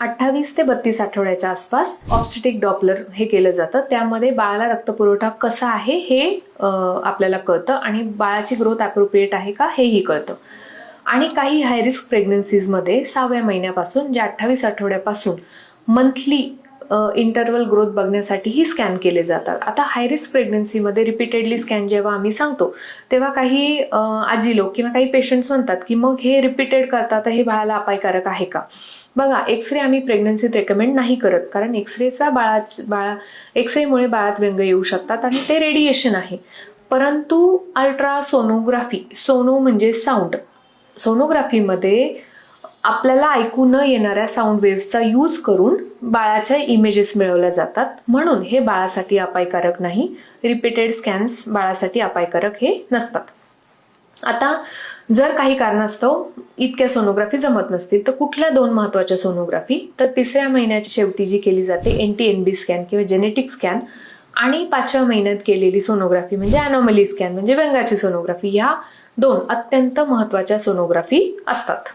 अठ्ठावीस ते बत्तीस आठवड्याच्या आसपास ऑब्स्टिक डॉपलर हे केलं जातं. त्यामध्ये बाळाला रक्तपुरवठा कसा आहे हे आपल्याला कळतं आणि बाळाची ग्रोथ अप्रोप्रिएट आहे का हेही कळतं. आणि काही हायरिस्क प्रेग्नन्सीजमध्ये सहाव्या महिन्यापासून जे अठ्ठावीस आठवड्यापासून मंथली इंटरवल ग्रोथ बघण्यासाठीही स्कॅन केले जातात. आता हायरिस्क प्रेग्नन्सीमध्ये रिपीटेडली स्कॅन जेव्हा आम्ही सांगतो तेव्हा काही आजी लोक किंवा काही पेशंट्स म्हणतात की मग हे रिपीटेड करतात हे बाळाला अपायकारक आहे का? बघा एक्सरे आम्ही प्रेग्नन्सीत रेकमेंड नाही करत कारण एक्सरेचा बाळाच बाळा एक्सरेमुळे बाळात व्यंग येऊ शकतात आणि ते रेडिएशन आहे. परंतु अल्ट्रा सोनोग्राफी सोनो म्हणजे साऊंड सोनोग्राफीमध्ये आपल्याला ऐकू न येणाऱ्या साऊंड वेव्सचा यूज करून बाळाच्या इमेजेस मिळवल्या जातात. म्हणून हे बाळासाठी अपायकारक नाही. रिपीटेड स्कॅन्स बाळासाठी अपायकारक हे नसतात. आता जर काही कारणास्तव इतक्या सोनोग्राफी जमत नसतील तर कुठल्या दोन महत्त्वाच्या सोनोग्राफी तर तिसऱ्या महिन्याच्या शेवटी जी केली जाते N T N B scan किंवा जेनेटिक स्कॅन आणि पाचव्या महिन्यात केलेली सोनोग्राफी म्हणजे अॅनॉमली स्कॅन म्हणजे व्यंगाची सोनोग्राफी ह्या दोन अत्यंत महत्त्वाच्या सोनोग्राफी असतात.